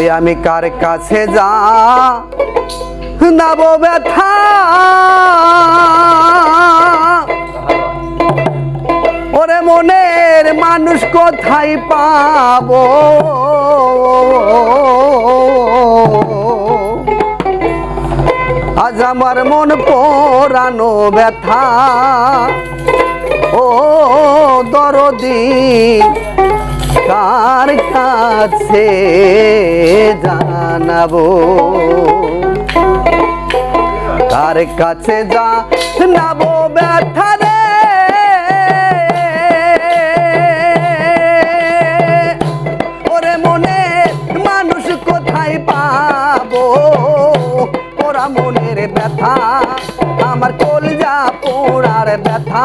ওই আমি কার কাছে যা ব্যথা? ওরে মনের মানুষ কোথায় পাবো? আজ আমার মন পোড়ানো ব্যথা। ও দরদি কার কাছে জানাব। কার কাছে যা নাবো ব্যথা রে। ওরে মনে মানুষ কোথায় পাবো? ওরা মনের ব্যথা, আমার কলজা পোড়ার ব্যথা।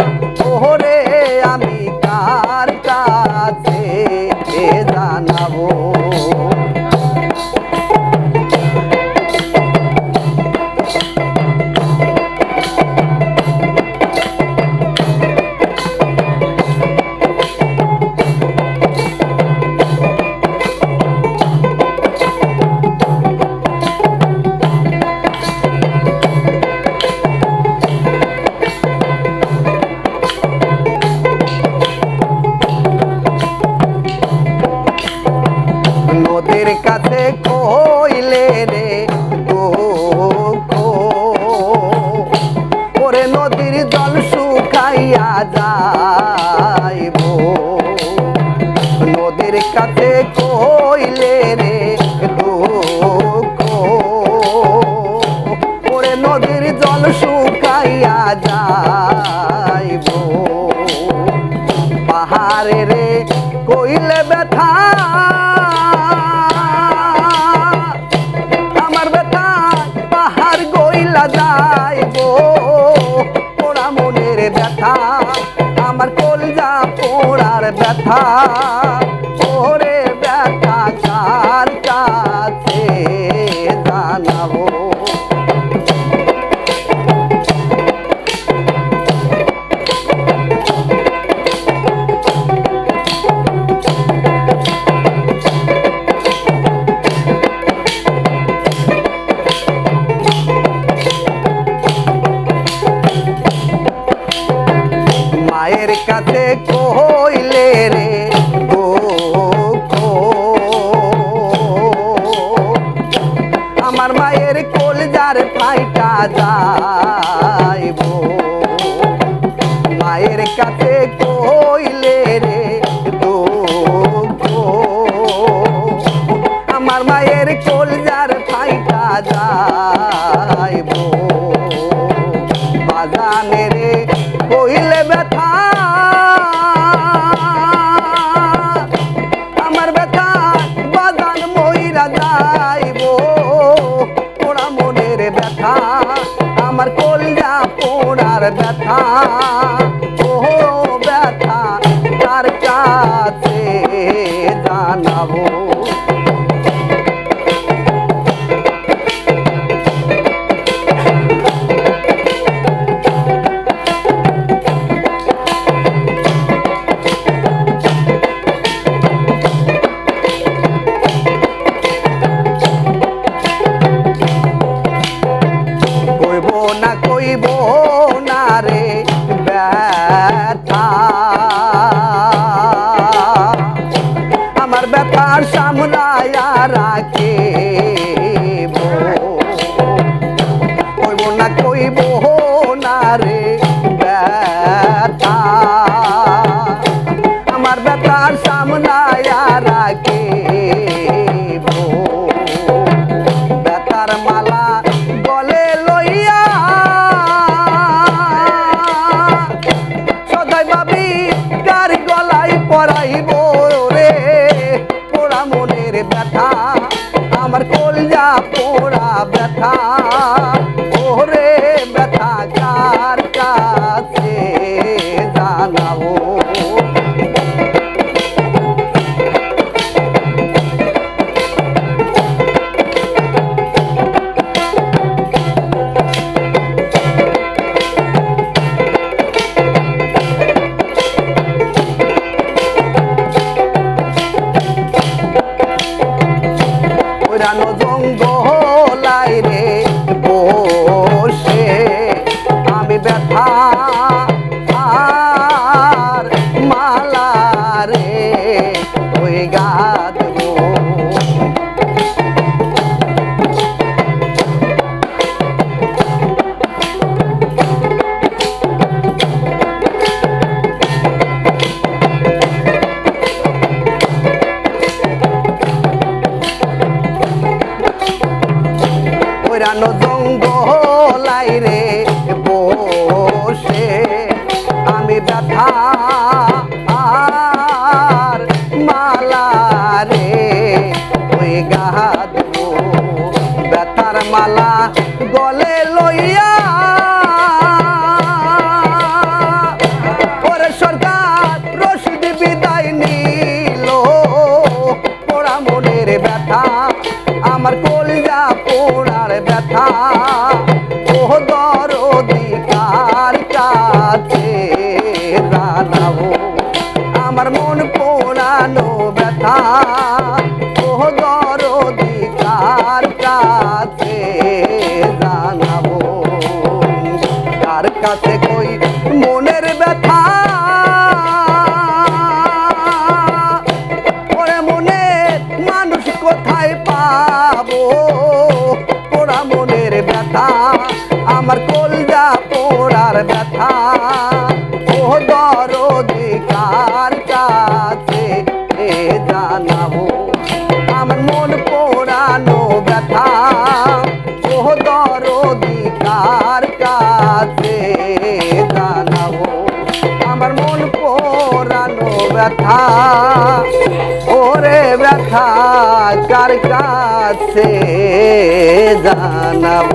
পোড়ার ব্যথা ওরে যাইব। মায়ের কাছে না রে ব্যথা। আমার ব্যথার সামলায়া রাখে ব্যথার মালা গলে লইয়া সদাই ভাবি, কার গলায় পরাইব রে? পোড়া মনের ব্যথা, আমার কলজা পোড়া ব্যথা। বঙ্গ লাই রে বো পুরানো জঙ্গলাই রে বসে। আমি ব্যথা আর মালা রে ব্যথার মালা গলে লইয়া। সরকার, রশিদ বিদায় নিল আমার ব্যথা। ওরে ব্যথা কার কাছে জানাব?